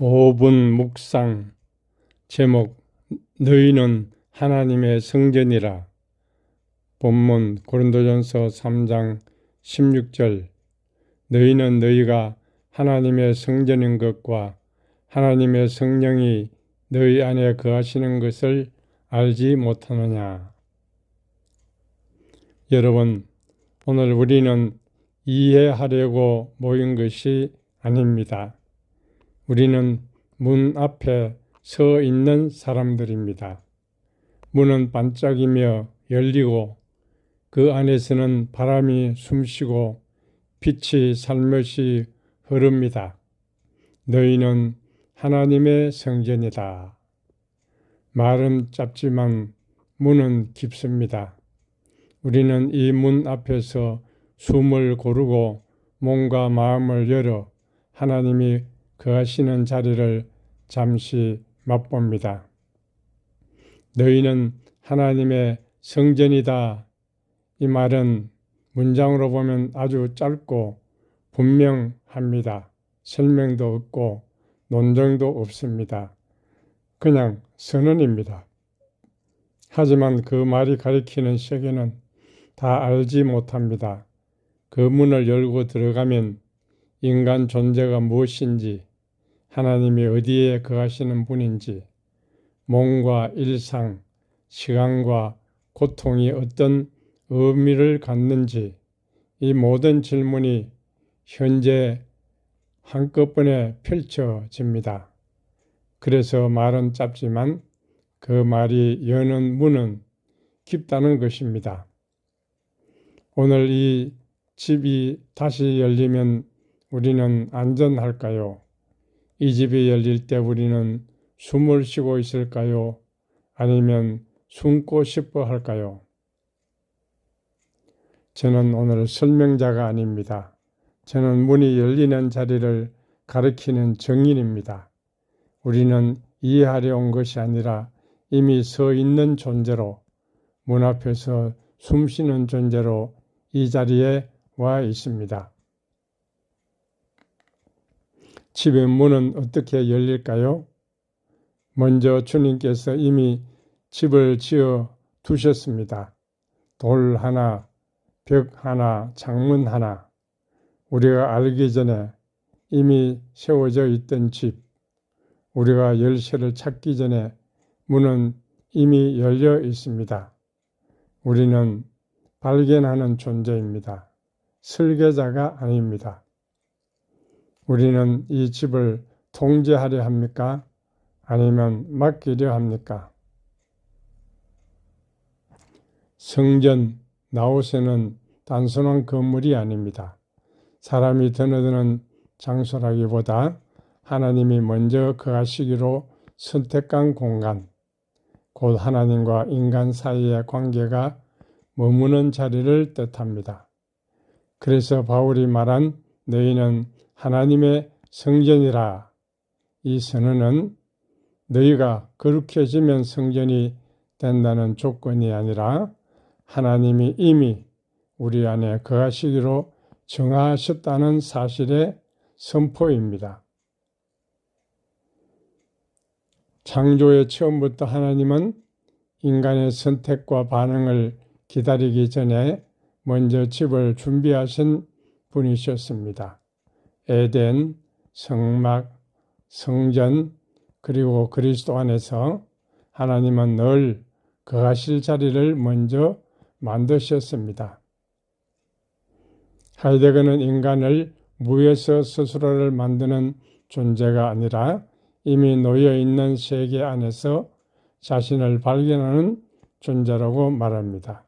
5분 묵상 제목 너희는 하나님의 성전이라 본문 고린도전서 3장 16절 너희는 너희가 하나님의 성전인 것과 하나님의 성령이 너희 안에 거하시는 것을 알지 못하느냐 여러분 오늘 우리는 이해하려고 모인 것이 아닙니다. 우리는 문 앞에 서 있는 사람들입니다. 문은 반짝이며 열리고 그 안에서는 바람이 숨쉬고 빛이 살며시 흐릅니다. 너희는 하나님의 성전이다. 말은 짧지만 문은 깊습니다. 우리는 이 문 앞에서 숨을 고르고 몸과 마음을 열어 하나님이 거하시는 자리를 잠시 맛봅니다. 너희는 하나님의 성전이다. 이 말은 문장으로 보면 아주 짧고 분명합니다. 설명도 없고 논쟁도 없습니다. 그냥 선언입니다. 하지만 그 말이 가리키는 세계는 다 알지 못합니다. 그 문을 열고 들어가면 인간 존재가 무엇인지, 하나님이 어디에 거하시는 분인지, 몸과 일상, 시간과 고통이 어떤 의미를 갖는지, 이 모든 질문이 현재 한꺼번에 펼쳐집니다. 그래서 말은 짧지만 그 말이 여는 문은 깊다는 것입니다. 오늘 이 집이 다시 열리면 우리는 안전할까요? 이 집이 열릴 때 우리는 숨을 쉬고 있을까요? 아니면 숨고 싶어 할까요? 저는 오늘 설명자가 아닙니다. 저는 문이 열리는 자리를 가리키는 정인입니다. 우리는 이해하려 온 것이 아니라 이미 서 있는 존재로 문 앞에서 숨 쉬는 존재로 이 자리에 와 있습니다. 집의 문은 어떻게 열릴까요? 먼저 주님께서 이미 집을 지어 두셨습니다. 돌 하나, 벽 하나, 창문 하나. 우리가 알기 전에 이미 세워져 있던 집. 우리가 열쇠를 찾기 전에 문은 이미 열려 있습니다. 우리는 발견하는 존재입니다. 설계자가 아닙니다. 우리는 이 집을 통제하려 합니까? 아니면 맡기려 합니까? 성전, 나우스는 단순한 건물이 아닙니다. 사람이 드나드는 장소라기보다 하나님이 먼저 거하시기로 선택한 공간, 곧 하나님과 인간 사이의 관계가 머무는 자리를 뜻합니다. 그래서 바울이 말한 너희는 하나님의 성전이라 이 선언은 너희가 거룩해지면 성전이 된다는 조건이 아니라 하나님이 이미 우리 안에 거하시기로 정하셨다는 사실의 선포입니다. 창조의 처음부터 하나님은 인간의 선택과 반응을 기다리기 전에 먼저 집을 준비하신 분이셨습니다. 에덴, 성막, 성전, 그리고 그리스도 안에서 하나님은 늘 거하실 자리를 먼저 만드셨습니다. 하이데거는 인간을 무에서 스스로를 만드는 존재가 아니라 이미 놓여 있는 세계 안에서 자신을 발견하는 존재라고 말합니다.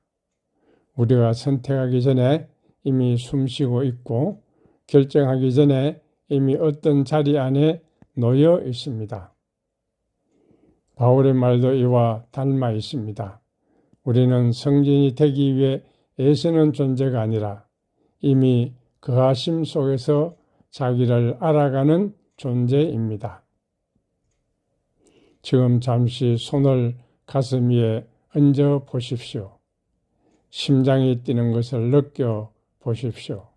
우리가 선택하기 전에 이미 숨쉬고 있고 결정하기 전에 이미 어떤 자리 안에 놓여 있습니다. 바울의 말도 이와 닮아 있습니다. 우리는 성전이 되기 위해 애쓰는 존재가 아니라 이미 그 하심 속에서 자기를 알아가는 존재입니다. 지금 잠시 손을 가슴 위에 얹어 보십시오. 심장이 뛰는 것을 느껴 보십시오.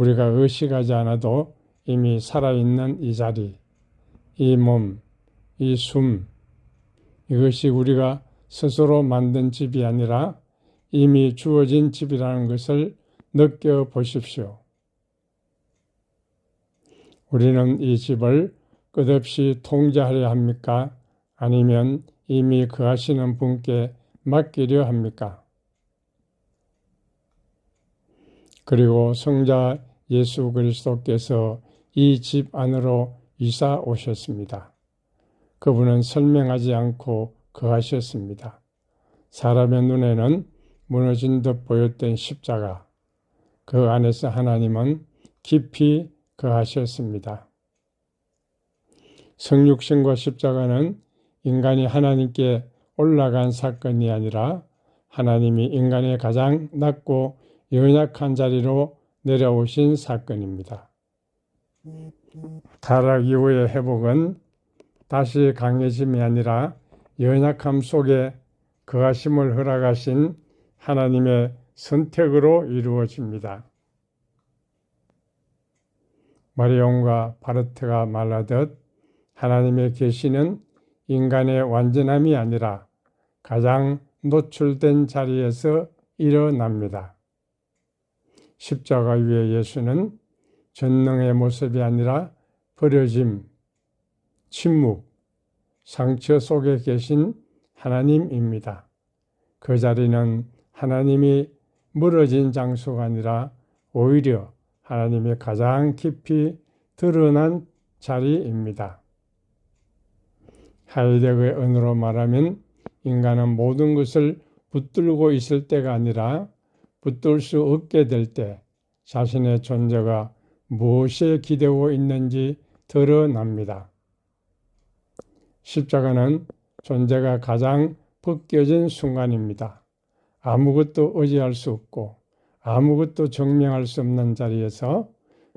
우리가 의식하지 않아도 이미 살아있는 이 자리, 이 몸, 이 숨, 이것이 우리가 스스로 만든 집이 아니라 이미 주어진 집이라는 것을 느껴 보십시오. 우리는 이 집을 끝없이 통제하려 합니까? 아니면 이미 그 하시는 분께 맡기려 합니까? 그리고 성자 예수 그리스도께서 이 집 안으로 이사 오셨습니다. 그분은 설명하지 않고 거하셨습니다. 사람의 눈에는 무너진 듯 보였던 십자가, 그 안에서 하나님은 깊이 거하셨습니다. 성육신과 십자가는 인간이 하나님께 올라간 사건이 아니라 하나님이 인간의 가장 낮고 연약한 자리로 내려오신 사건입니다. 타락 이후의 회복은 다시 강해짐이 아니라 연약함 속에 거하심을 허락하신 하나님의 선택으로 이루어집니다. 마리온과 바르트가 말하듯 하나님의 계시는 인간의 완전함이 아니라 가장 노출된 자리에서 일어납니다. 십자가 위에 예수는 전능의 모습이 아니라 버려짐, 침묵, 상처 속에 계신 하나님입니다. 그 자리는 하나님이 멀어진 장소가 아니라 오히려 하나님의 가장 깊이 드러난 자리입니다. 하이데거의 언어로 말하면 인간은 모든 것을 붙들고 있을 때가 아니라 붙들 수 없게 될 때 자신의 존재가 무엇에 기대고 있는지 드러납니다. 십자가는 존재가 가장 벗겨진 순간입니다. 아무것도 의지할 수 없고 아무것도 증명할 수 없는 자리에서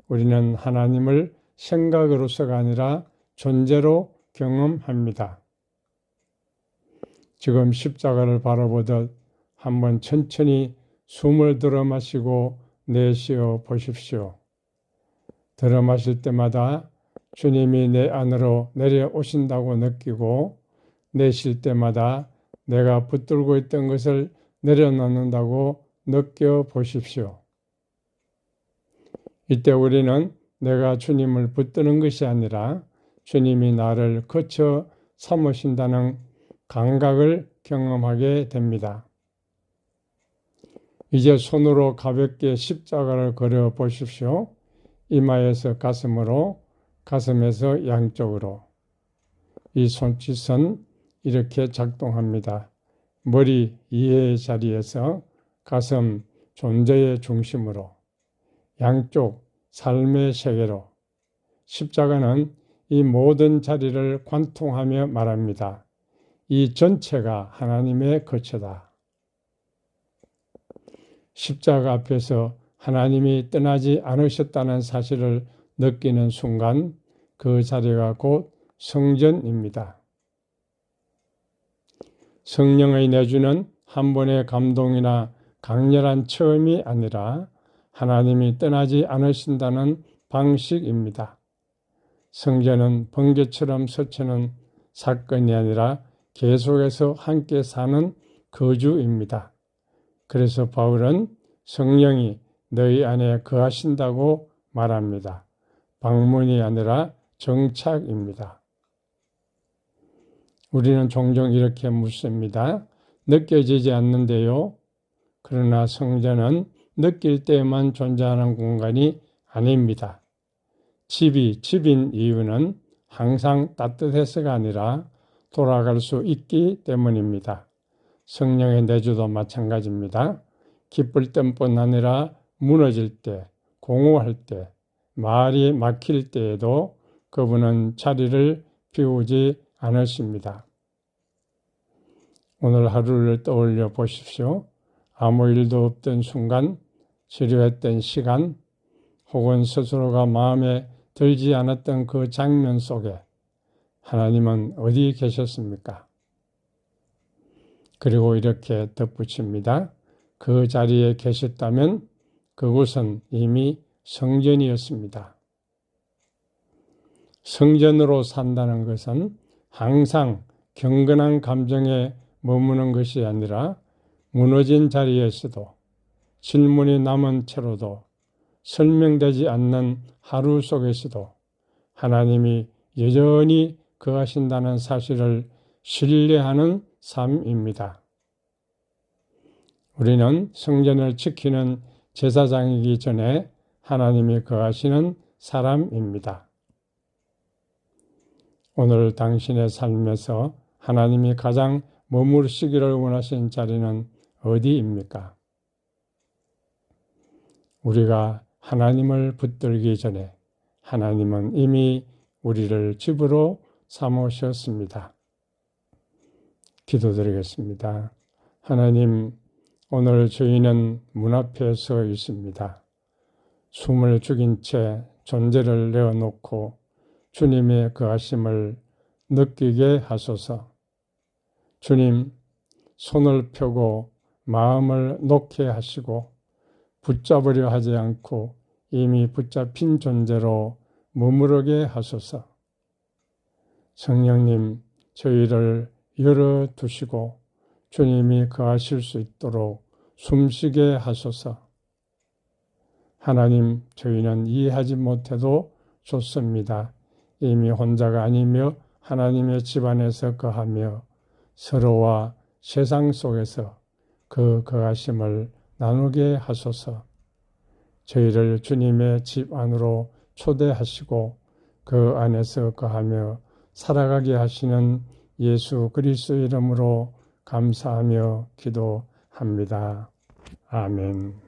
우리는 하나님을 생각으로서가 아니라 존재로 경험합니다. 지금 십자가를 바라보듯 한번 천천히 숨을 들어 마시고 내쉬어 보십시오. 들어 마실 때마다 주님이 내 안으로 내려오신다고 느끼고 내쉴 때마다 내가 붙들고 있던 것을 내려놓는다고 느껴 보십시오. 이때 우리는 내가 주님을 붙드는 것이 아니라 주님이 나를 거쳐 삼으신다는 감각을 경험하게 됩니다. 이제 손으로 가볍게 십자가를 걸어 보십시오. 이마에서 가슴으로, 가슴에서 양쪽으로. 이 손짓은 이렇게 작동합니다. 머리 이해의 자리에서 가슴 존재의 중심으로, 양쪽 삶의 세계로. 십자가는 이 모든 자리를 관통하며 말합니다. 이 전체가 하나님의 거처다. 십자가 앞에서 하나님이 떠나지 않으셨다는 사실을 느끼는 순간 그 자리가 곧 성전입니다. 성령의 내주는 한 번의 감동이나 강렬한 처음이 아니라 하나님이 떠나지 않으신다는 방식입니다. 성전은 번개처럼 스치는 사건이 아니라 계속해서 함께 사는 거주입니다. 그래서 바울은 성령이 너희 안에 거하신다고 말합니다. 방문이 아니라 정착입니다. 우리는 종종 이렇게 묻습니다. 느껴지지 않는데요. 그러나 성전은 느낄 때만 존재하는 공간이 아닙니다. 집이 집인 이유는 항상 따뜻해서가 아니라 돌아갈 수 있기 때문입니다. 성령의 내주도 마찬가지입니다. 기쁠 때뿐 아니라 무너질 때, 공허할 때, 말이 막힐 때에도 그분은 자리를 비우지 않으십니다. 오늘 하루를 떠올려 보십시오. 아무 일도 없던 순간, 치료했던 시간, 혹은 스스로가 마음에 들지 않았던 그 장면 속에 하나님은 어디 계셨습니까? 그리고 이렇게 덧붙입니다. 그 자리에 계셨다면 그곳은 이미 성전이었습니다. 성전으로 산다는 것은 항상 경건한 감정에 머무는 것이 아니라 무너진 자리에서도 질문이 남은 채로도 설명되지 않는 하루 속에서도 하나님이 여전히 거하신다는 사실을 신뢰하는 삶입니다. 우리는 성전을 지키는 제사장이기 전에 하나님이 거하시는 사람입니다. 오늘 당신의 삶에서 하나님이 가장 머무르시기를 원하신 자리는 어디입니까? 우리가 하나님을 붙들기 전에 하나님은 이미 우리를 집으로 삼으셨습니다. 기도드리겠습니다. 하나님, 오늘 저희는 문 앞에 서 있습니다. 숨을 죽인 채 존재를 내어놓고 주님의 그하심을 느끼게 하소서. 주님, 손을 펴고 마음을 놓게 하시고 붙잡으려 하지 않고 이미 붙잡힌 존재로 머무르게 하소서. 성령님, 저희를 열어 두시고 주님이 거하실 수 있도록 숨쉬게 하소서. 하나님, 저희는 이해하지 못해도 좋습니다. 이미 혼자가 아니며 하나님의 집안에서 거하며 서로와 세상 속에서 그 거하심을 나누게 하소서. 저희를 주님의 집 안으로 초대하시고 그 안에서 거하며 살아가게 하시는 예수 그리스도 이름으로 감사하며 기도합니다. 아멘.